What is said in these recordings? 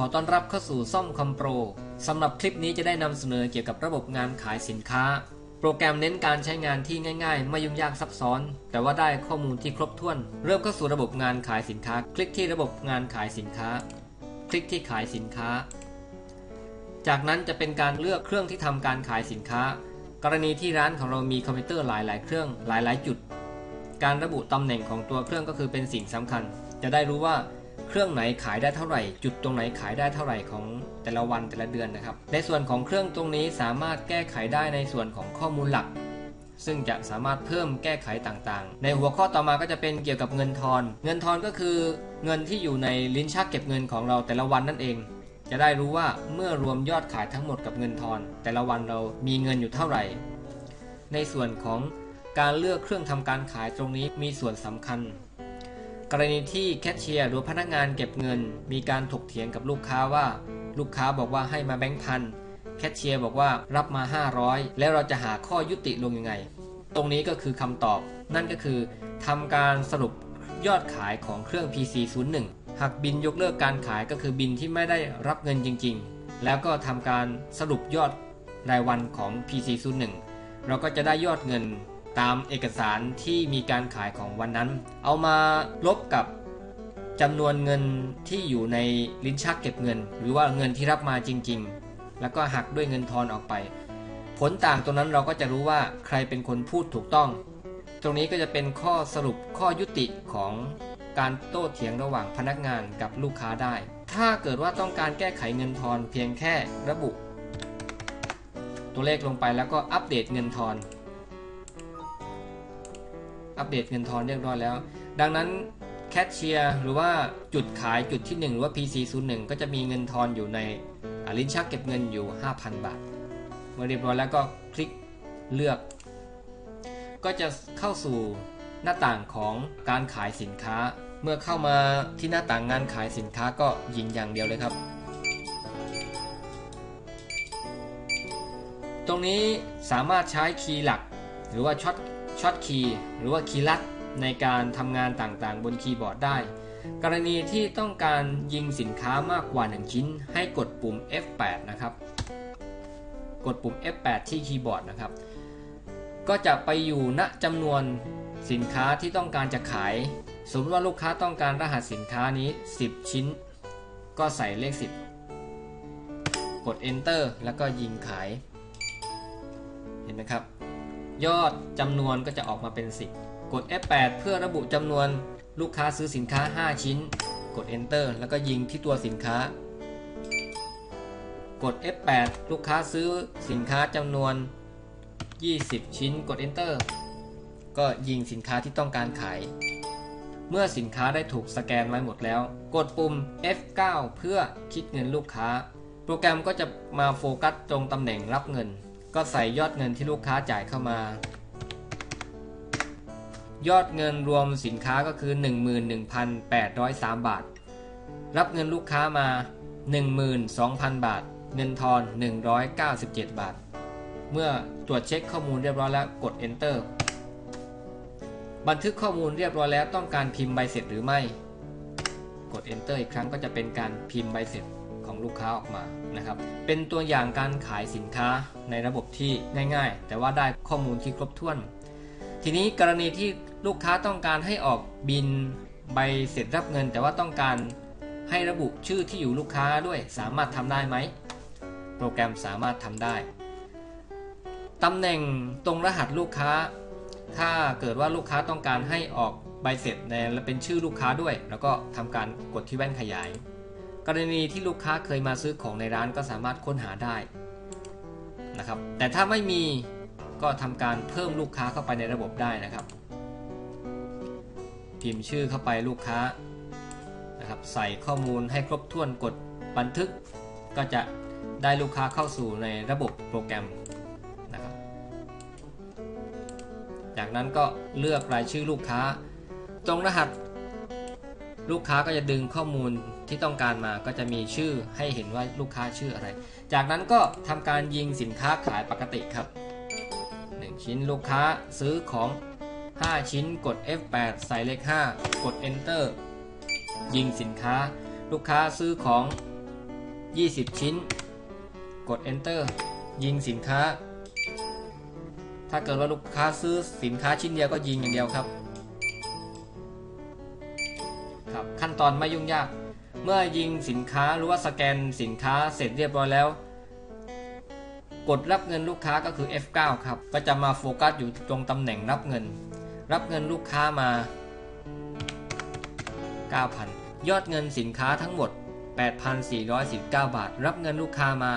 อต้อนรับเข้าสู่ซ่อมคอมโปรสำหรับคลิปนี้จะได้นำเสนอเกี่ยวกับระบบงานขายสินค้า โปรแกรมเน้นการใช้งานที่ง่ายๆ ไม่ยุ่งยากซับซ้อน แต่ว่าได้ข้อมูลที่ครบถ้วน เริ่มเข้าสู่ระบบงานขายสินค้า คลิกที่ระบบงานขายสินค้า คลิกที่ขายสินค้า จากนั้นจะเป็นการเลือกเครื่องที่ทำการขายสินค้า กรณีที่ร้านของเรามีคอมพิวเตอร์หลาย ๆ เครื่องหลาย ๆ จุด การระบุตำแหน่งของตัวเครื่องก็คือเป็นสิ่งสำคัญ จะได้รู้ว่า เครื่องไหนขายได้เท่าไหร่ จุดตรงไหนขายได้เท่าไหร่ของแต่ละวันแต่ละเดือนนะครับ ในส่วนของเครื่องตรงนี้สามารถแก้ไขได้ในส่วนของข้อมูลหลัก ซึ่งจะสามารถเพิ่มแก้ไขต่างๆ ในหัวข้อต่อมาก็จะเป็นเกี่ยวกับเงินทอน เงินทอนก็คือเงินที่อยู่ในลิ้นชักเก็บเงินของเราแต่ละวันนั่นเอง จะได้รู้ว่าเมื่อรวมยอดขายทั้งหมดกับเงินทอน แต่ละวันเรามีเงินอยู่เท่าไหร่ ในส่วนของการเลือกเครื่องทำการขายตรงนี้มีส่วนสำคัญ กรณีที่แคชเชียร์หรือพนักงานเก็บเงิน มีการถกเถียงกับลูกค้าว่า ลูกค้าบอกว่าให้มาแบงค์พันแคชเชียร์บอกว่ารับมา 500 แล้วเราจะหาข้อยุติลงยังไง ตรงนี้ก็คือคำตอบ นั่นก็คือทำการสรุปยอดขายของเครื่อง PC 01 หากบินยกเลิกการขายก็คือบินที่ไม่ได้รับเงินจริง ๆ แล้วก็ทำการสรุปยอดรายวันของ PC 01 เราก็จะได้ยอดเงิน ตามเอกสารที่มีการขายของวันนั้น เอามาลบกับจำนวนเงินที่อยู่ในลิ้นชักเก็บเงิน หรือว่าเงินที่รับมาจริง ๆ แล้วก็หักด้วยเงินทอนออกไป ผลต่างตรงนั้นเราก็จะรู้ว่าใครเป็นคนพูดถูกต้อง ตรงนี้ก็จะเป็นข้อสรุปข้อยุติของการโต้เถียงระหว่างพนักงานกับลูกค้าได้ ถ้าเกิดว่าต้องการแก้ไขเงินทอนเพียงแค่ระบุ ตัวเลขลงไปแล้วก็อัปเดตเงินทอน อัปเดตเงินทอนเรียบร้อยแล้ว ดังนั้นแคชเชียร์หรือว่าจุดขายจุดที่ 1 หรือว่า PC 0 1 ก็จะมีเงินทอนอยู่ในลิ้นชักเก็บเงินอยู่ 5,000 บาท เมื่อเรียบร้อยแล้วก็คลิกเลือก ก็จะเข้าสู่หน้าต่างของการขายสินค้า เมื่อเข้ามาที่หน้าต่างงานขายสินค้าก็ยิงอย่างเดียวเลยครับ ตรงนี้สามารถใช้คีย์หลัก หรือว่าช็อต ช็อตคีย์หรือว่าคีย์ลัดในการทำงานต่างๆ บนคีย์บอร์ดได้ กรณีที่ต้องการยิงสินค้ามากกว่า 1 ชิ้น ให้กดปุ่ม F8 นะครับ กดปุ่ม F8 ที่คีย์บอร์ดนะครับ ก็จะไปอยู่ณจำนวนสินค้าที่ต้องการจะขาย สมมติว่าลูกค้าต้องการรหัสสินค้านี้ 10 ชิ้น ก็ใส่เลข 10 กด Enter แล้วก็ยิงขาย เห็นไหมครับ ยอดจำนวนก็จะออกมาเป็น 10 กด F8 เพื่อระบุจำนวนลูกค้าซื้อสินค้า 5 ชิ้น กด Enter แล้วก็ยิงที่ตัวสินค้า กด F8 ลูกค้าซื้อสินค้าจำนวน 20 ชิ้น กด Enter ก็ยิงสินค้าที่ต้องการขาย เมื่อสินค้าได้ถูกสแกนไว้หมดแล้ว กดปุ่ม F9 เพื่อคิดเงินลูกค้า โปรแกรมก็จะมาโฟกัสตรงตำแหน่งรับเงิน ก็ใส่ยอดเงินที่ลูกค้าจ่ายเข้ามา ยอดเงินรวมสินค้าก็คือ 11,803 บาท รับเงินลูกค้ามา 12,000 บาท เงินทอน 197 บาท เมื่อตรวจเช็คข้อมูลเรียบร้อยแล้วกด Enter บันทึกข้อมูลเรียบร้อยแล้วต้องการพิมพ์ใบเสร็จหรือไม่ กด Enter อีกครั้งก็จะเป็นการพิมพ์ใบเสร็จ ของลูกค้าออกมานะครับ เป็นตัวอย่างการขายสินค้าในระบบที่ง่าย ๆ แต่ว่าได้ข้อมูลที่ครบถ้วน ทีนี้กรณีที่ลูกค้าต้องการให้ออกบินใบเสร็จรับเงิน แต่ว่าต้องการให้ระบุชื่อที่อยู่ลูกค้าด้วยสามารถทำได้ไหม โปรแกรมสามารถทำได้ตำแหน่งตรงรหัสลูกค้า ถ้าเกิดว่าลูกค้าต้องการให้ออกใบเสร็จในและเป็นชื่อลูกค้าด้วย แล้วก็ทำการกดที่แว่นขยาย กรณีที่ลูกค้าเคยมาซื้อของในร้านก็สามารถค้นหาได้นะครับ แต่ถ้าไม่มีก็ทำการเพิ่มลูกค้าเข้าไปในระบบได้นะครับ พิมพ์ชื่อเข้าไปลูกค้านะครับ ใส่ข้อมูลให้ครบถ้วนกดบันทึก ก็จะได้ลูกค้าเข้าสู่ในระบบโปรแกรมนะครับ จากนั้นก็เลือกรายชื่อลูกค้า ตรงรหัส ลูกค้าก็จะดึงข้อมูลที่ต้องการมาก็จะมีชื่อให้เห็นว่าลูกค้าชื่ออะไร จากนั้นก็ทำการยิงสินค้าขายปกติครับ 1 ชิ้นลูกค้าซื้อของ 5 ชิ้นกด F8 ใส่เลข 5 กด Enter ยิงสินค้า ลูกค้าซื้อของ 20 ชิ้น กด enter ยิงสินค้า ถ้าเกิดว่าลูกค้าซื้อสินค้าชิ้นเดียวก็ยิงอย่างเดียวครับ ครับขั้นตอนไม่ยุ่งยาก เมื่อยิงสินค้าหรือว่าสแกนสินค้าเสร็จเรียบร้อยแล้ว กดรับเงินลูกค้าก็คือ F9 ครับก็จะมาโฟกัสอยู่ตรงตำแหน่งรับเงิน รับเงินลูกค้ามา 9,000 ยอดเงินสินค้าทั้งหมด 8,419 บาท รับเงินลูกค้ามา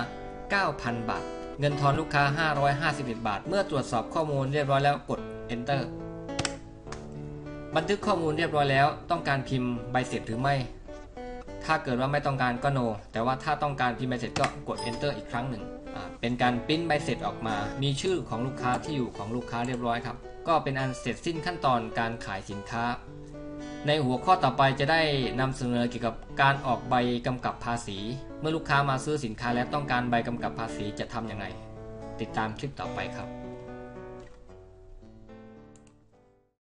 9,000 บาท เงินทอนลูกค้า 551 บาท เมื่อตรวจสอบข้อมูลเรียบร้อยแล้วกด enter บันทึกข้อมูลเรียบร้อยแล้ว ต้องการพิมพ์ใบเสร็จหรือไม่ ถ้าเกิดว่าไม่ต้องการก็ no แต่ว่าถ้าต้องการพิมพ์ใบเสร็จก็กด enter อีกครั้งหนึ่ง เป็นการปริ้นใบเสร็จออกมา มีชื่อของลูกค้าที่อยู่ของลูกค้าเรียบร้อยครับ ก็เป็นอันเสร็จสิ้นขั้นตอนการขายสินค้า ในหัวข้อต่อไปจะได้นำเสนอเกี่ยวกับการออกใบกำกับภาษี เมื่อลูกค้ามาซื้อสินค้าและต้องการใบกำกับภาษีจะทำยังไงติดตามคลิปต่อไปครับ